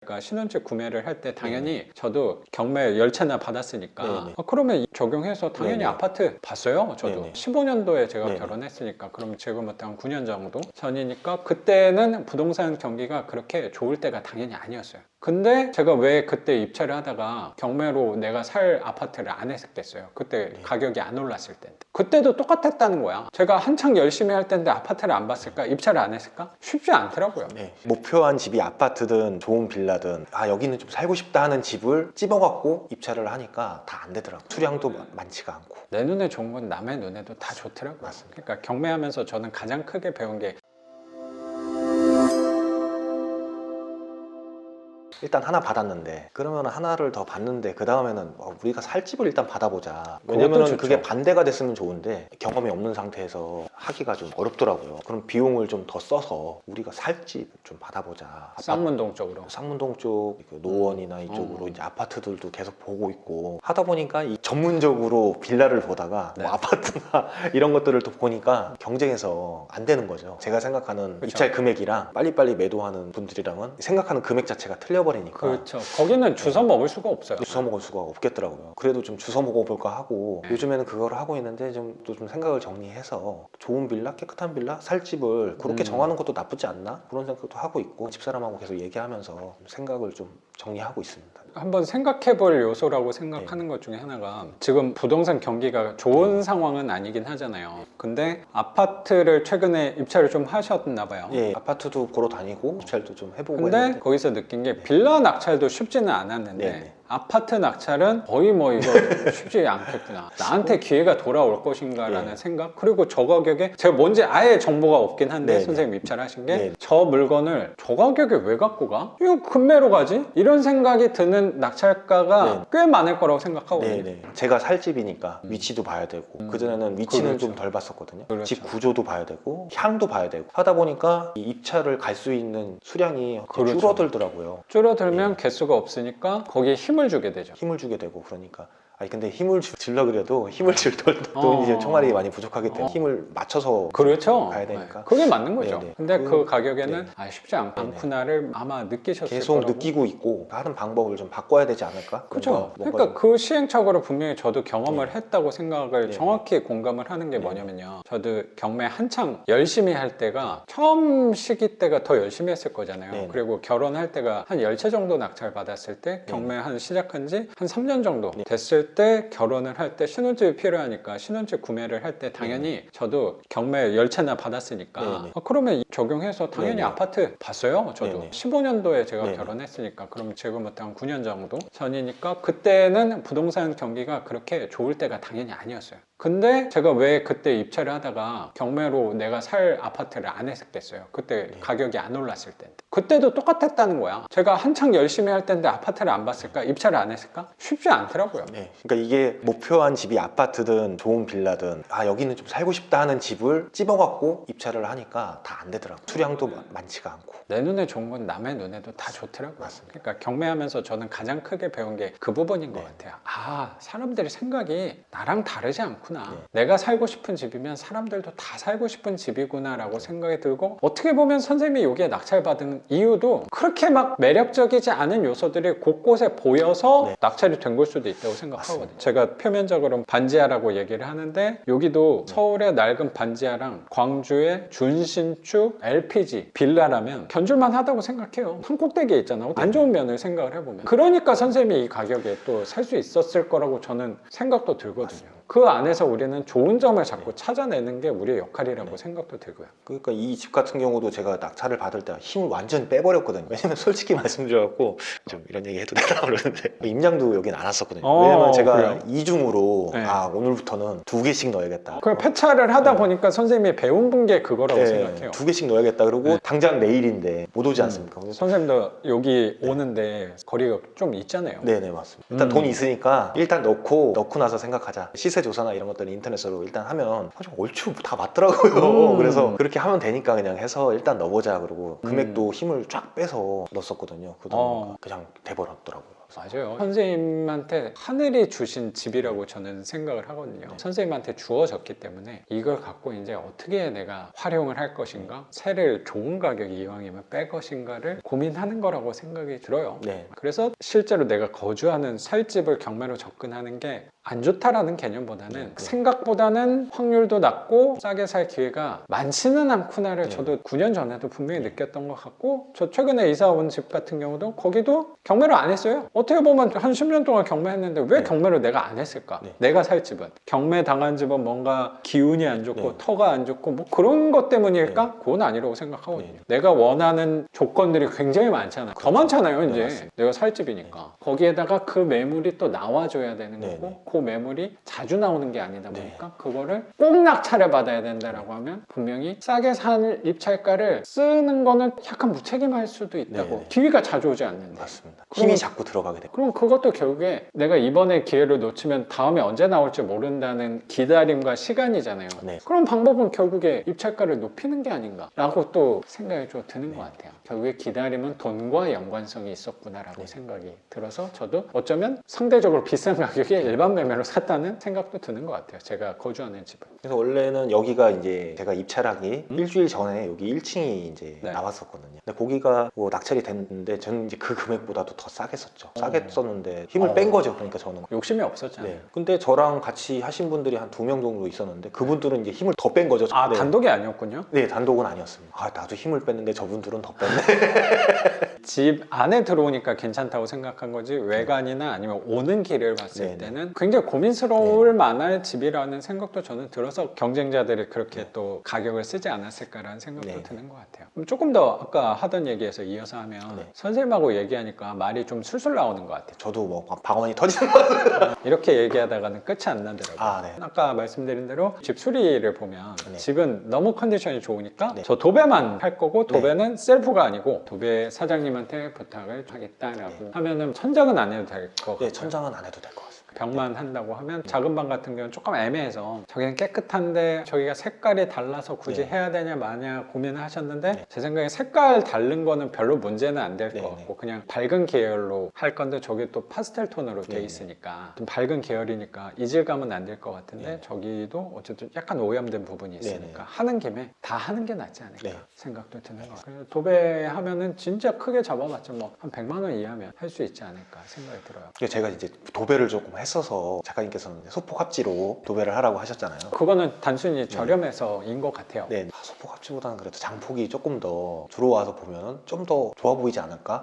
그러니까 신혼집 구매를 할 때 당연히 저도 경매 열채나 받았으니까 네네. 아, 그러면 적용해서 당연히 네네. 아파트 봤어요. 저도 네네. 15년도에 제가 네네. 결혼했으니까 그럼 지금부터 한 9년 정도 전이니까 그때는 부동산 경기가 그렇게 좋을 때가 당연히 아니었어요. 근데 제가 왜 그때 입찰을 하다가 경매로 내가 살 아파트를 안 했겠어요. 그때 네. 가격이 안 올랐을 때인데. 그때도 똑같았다는 거야. 제가 한창 열심히 할 때인데 아파트를 안 봤을까? 입찰을 안 했을까? 쉽지 않더라고요. 네. 목표한 집이 아파트든 좋은 빌라 든 아 여기는 좀 살고 싶다 하는 집을 찝어갖고 입찰을 하니까 다 안 되더라고요. 수량도 마- 많지가 않고. 내 눈에 좋은 건 남의 눈에도 다 좋더라고요. 그러니까 경매하면서 저는 가장 크게 배운 게 일단 하나 받았는데 그러면 하나를 더 받는데 그 다음에는 우리가 살 집을 일단 받아보자 왜냐면. 그게 반대가 됐으면 좋은데 경험이 없는 상태에서 하기가 좀 어렵더라고요 그럼 비용을 좀 더 써서 우리가 살 집 좀 받아보자 쌍문동 쪽으로. 쌍문동 쪽그 노원이나 이쪽으로 어. 이제 아파트들도 계속 보고 있고 하다 보니까 이 전문적으로 빌라를 보다가 네. 뭐 아파트나 이런 것들을 또 보니까 경쟁해서 안 되는 거죠. 제가 생각하는 그쵸. 입찰 금액이랑 빨리빨리 매도하는 분들이랑은 생각하는 금액 자체가 틀려버 리니까 그렇죠. 거기는 주워 먹을 수가 없어요. 주워 먹을 수가 없겠더라고요. 그래도 좀 주워 먹어볼까 하고 네. 요즘에는 그걸 하고 있는데 좀 또 좀 생각을 정리해서 좋은 빌라, 깨끗한 빌라, 살 집을 그렇게 음. 정하는 것도 나쁘지 않나 그런 생각도 하고 있고 집사람하고 계속 얘기하면서 생각을 좀 정리하고 있습니다. 한번 생각해 볼 요소라고 생각하는 것 중에 하나가 지금 부동산 경기가 좋은 상황은 아니긴 하잖아요. 근데 아파트를 최근에 입찰을 좀 하셨나 봐요. 예, 아파트도 보러 다니고 입찰도 좀 해보고 근데 했는데 거기서 느낀 게 빌라 낙찰도 쉽지는 않았는데 네 네. 아파트 낙찰은 거의 뭐 이거 쉽지 않겠구나. 나한테 기회가 돌아올 것인가라는 네. 생각. 그리고 저 가격에 제가 뭔지 아예 정보가 없긴 한데 네네. 선생님 입찰하신 게 네. 저 물건을 저 가격에 왜 갖고 가? 이거 금매로 가지? 이런 생각이 드는 낙찰가가 네. 꽤 많을 거라고 생각하거든요. 네네. 제가 살 집이니까 위치도 봐야 되고 음. 그전에는 위치는 그렇죠. 좀덜 봤었거든요. 그렇죠. 집 구조도 봐야 되고 향도 봐야 되고 하다 보니까 이 입찰을 갈 수 있는 수량이 그렇죠. 줄어들더라고요. 줄어들면 네. 개수가 없으니까 거기에 힘을 주게 되죠. 힘을 주게 되고 그러니까 아니 근데 힘을 주- 줄려 그래도 힘을 줄 돈, 어. 돈 이제 총알이 많이 부족하기 때문에 어. 힘을 맞춰서 그렇죠. 가야 되니까. 네. 그게 맞는 거죠. 네네. 근데 그, 그- 가격에는 네. 아, 쉽지 않. 않구나를 아마 느끼셨을 계속 거라고. 느끼고 있고 하는 방법을 좀 바꿔야 되지 않을까? 그렇죠. 뭔가- 뭔가 그러니까 그 시행착오를 분명히 저도 경험을 네. 했다고 생각을 네. 정확히 공감을 하는 게 네. 뭐냐면요. 저도 경매 한창 열심히 할 때가 처음 시기 때가 더 열심히 했을 거잖아요. 네. 그리고 결혼할 때가 한열채 정도 낙찰 받았을 때 경매 한 시작한 지 한 3년 정도 네. 됐을 때 결혼을 할 때 신혼집이 필요하니까 신혼집 구매를 할 때 당연히 저도 경매 열 채나 받았으니까 네, 네. 아, 그러면 적용해서 당연히 네, 네. 아파트 봤어요. 저도 네, 네. 15년도에 제가 네, 네. 결혼했으니까 그럼 지금부터 한 9년 정도 전이니까 그때는 부동산 경기가 그렇게 좋을 때가 당연히 아니었어요. 근데 제가 왜 그때 입찰을 하다가 경매로 내가 살 아파트를 안 했겠어요. 그때 네. 가격이 안 올랐을 때인데. 그때도 똑같았다는 거야. 제가 한창 열심히 할 때인데 아파트를 안 봤을까? 입찰을 안 했을까? 쉽지 않더라고요. 네. 그러니까 이게 목표한 집이 아파트든 좋은 빌라든 아 여기는 좀 살고 싶다 하는 집을 찝어갖고 입찰을 하니까 다 안 되더라고요. 수량도 마- 많지가 않고. 내 눈에 좋은 건 남의 눈에도 다 좋더라고요. 그러니까 경매하면서 저는 가장 크게 배운 게 그 부분인 것 네. 같아요. 아, 사람들이 생각이 나랑 다르지 않 구나. 네. 내가 살고 싶은 집이면 사람들도 다 살고 싶은 집이구나라고 생각이 들고 어떻게 보면 선생님이 여기에 낙찰받은 이유도 그렇게 막 매력적이지 않은 요소들이 곳곳에 보여서 네. 낙찰이 된 걸 수도 있다고 생각하거든요. 맞습니다. 제가 표면적으로 반지하라고 얘기를 하는데 여기도 서울의 낡은 반지하랑 광주의 준신축 LPG 빌라라면 견줄만 하다고 생각해요. 한 꼭대기에 있잖아요. 안 좋은 면을 생각을 해보면. 그러니까 선생님이 이 가격에 또 살 수 있었을 거라고 저는 생각도 들거든요. 그 안에서 우리는 좋은 점을 자꾸 찾아내는 게 우리의 역할이라고 생각도 들고요. 그러니까 이 집 같은 경우도 제가 낙찰을 받을 때 힘을 완전 빼버렸거든요. 왜냐면 솔직히 말씀드려갖고 좀 이런 얘기 해도 되나 그러는데 임장도 여긴 안 왔었거든요. 어, 왜냐면 제가 그래요? 이중으로 네. 아 오늘부터는 두 개씩 넣어야겠다. 그냥 폐차를 하다 네. 보니까 선생님이 배운 게 그거라고 네, 생각해요. 두 개씩 넣어야겠다. 그리고 네. 당장 내일인데 못 오지 않습니까? 그래서 선생님도 여기 오는데 거리가 좀 있잖아요. 네네 맞습니다. 일단 음. 돈이 있으니까 일단 넣고 넣고 나서 생각하자. 시세 조사나 이런 것들은 인터넷으로 일단 하면 아, 좀 얼추 다 맞더라고요. 음. 그래서 그렇게 하면 되니까 그냥 해서 일단 넣어보자. 그리고 음. 금액도 힘을 쫙 빼서 넣었었거든요. 그동안 어. 그냥 돼버렸더라고요. 맞아요. 선생님한테 하늘이 주신 집이라고 저는 생각을 하거든요. 선생님한테 주어졌기 때문에 이걸 갖고 이제 어떻게 내가 활용을 할 것인가, 세를 좋은 가격에 이왕이면 뺄 것인가를 고민하는 거라고 생각이 들어요. 네. 그래서 실제로 내가 거주하는 살 집을 경매로 접근하는 게 안 좋다라는 개념보다는 네. 생각보다는 확률도 낮고 싸게 살 기회가 많지는 않구나를 네. 저도 9년 전에도 분명히 느꼈던 것 같고 저 최근에 이사 온 집 같은 경우도 거기도 경매를 안 했어요. 어떻게 보면 한 10년 동안 경매했는데 왜 네. 경매를 내가 안 했을까? 네. 내가 살 집은 경매 당한 집은 뭔가 기운이 안 좋고 네. 터가 안 좋고 뭐 그런 것 때문일까? 그건 아니라고 생각하거든요. 네. 내가 원하는 조건들이 굉장히 많잖아요. 더 많잖아요, 네, 이제. 내가 살 집이니까. 거기에다가 그 매물이 또 나와줘야 되는 네, 거고, 네. 그 매물이 자주 나오는 게 아니다 네. 보니까 그거를 꼭 낙찰을 받아야 된다라고 하면 분명히 싸게 산 입찰가를 쓰는 거는 약간 무책임할 수도 있다고. 네, 네. 기회가 자주 오지 않는데. 맞습니다. 힘이 자꾸 들어가게 되고. 그럼 그것도 결국에 내가 이번에 기회를 놓치면 다음에 언제 나올지 모른다는 기다림과 시간이잖아요. 네. 그런 방법은 결국에 입찰가를 높이는 게 아닌가 라고 또 생각이 좀 드는 네. 것 같아요. 결국에 기다림은 돈과 연관성이 있었구나라고 네. 생각이 들어서 저도 어쩌면 상대적으로 비싼 가격에 일반 매매로 샀다는 생각도 드는 것 같아요. 제가 거주하는 집은. 그래서 원래는 여기가 이제 제가 입찰하기 일주일 전에 여기 1층이 이제 네. 나왔었거든요. 근데 거기가 뭐 낙찰이 됐는데 저는 이제 그 금액보다도 더 싸게 썼죠. 싸게 어. 썼는데 힘을 어. 뺀 거죠. 그러니까 저는. 욕심이 없었잖아요. 네. 근데 저랑 같이 하신 분들이 한 두 명 정도 있었는데 그분들은 이제 힘을 더 뺀 거죠. 아 네. 단독이 아니었군요. 네, 단독은 아니었습니다. 아, 나도 힘을 뺐는데 저분들은 더 뺐네. 집 안에 들어오니까 괜찮다고 생각한 거지 외관이나 아니면 오는 길을 봤을 네네. 때는 굉장히 고민스러울 만할 집이라는 생각도 저는 들어서 경쟁자들이 그렇게 또 가격을 쓰지 않았을까라는 생각도. 드는 것 같아요. 조금 더 아까 하던 얘기에서 이어서 하면 네. 선생님하고 얘기하니까 말이 좀 술술 나오는 것 같아요. 저도 뭐 방언이 터지는 거 이렇게 얘기하다가는 끝이 안 나더라고요. 아, 네. 아까 말씀드린 대로 집 수리를 보면 네. 집은 너무 컨디션이 좋으니까 네. 저 도배만 할 거고 도배는 셀프가 아니고 도배 사장님 한테 부탁을 하겠다라고 하면은 천장은 안 해도 될 것 같아요. 네, 천장은 안 해도 될 것 같습니다. 벽만 한다고 하면 작은 방 같은 경우는 조금 애매해서 저기는 깨끗한데 저기가 색깔이 달라서 굳이 네. 해야 되냐 마냐 고민을 하셨는데 네. 제 생각에 색깔 다른 거는 별로 문제는 안 될것 네, 같고 그냥 밝은 계열로 할 건데 저게 또 파스텔 톤으로 돼 네, 네. 있으니까 좀 밝은 계열이니까 이질감은 안 될 것 같은데 네. 저기도 어쨌든 약간 오염된 부분이 네, 있으니까 하는 김에 다 하는 게 낫지 않을까 네. 생각도 드는 것 같아요. 도배하면은 진짜 크게 잡아봤자 뭐 한 100만 원 이하면 할 수 있지 않을까 생각이 들어요. 제가 이제 도배를 조금 했어서 작가님께서는 소폭 합지로 도배를 하라고 하셨잖아요. 그거는 단순히 저렴해서인 것 같아요. 네, 소폭 합지보다는 그래도 장폭이 조금 더 들어와서 보면 좀 더 좋아 보이지 않을까?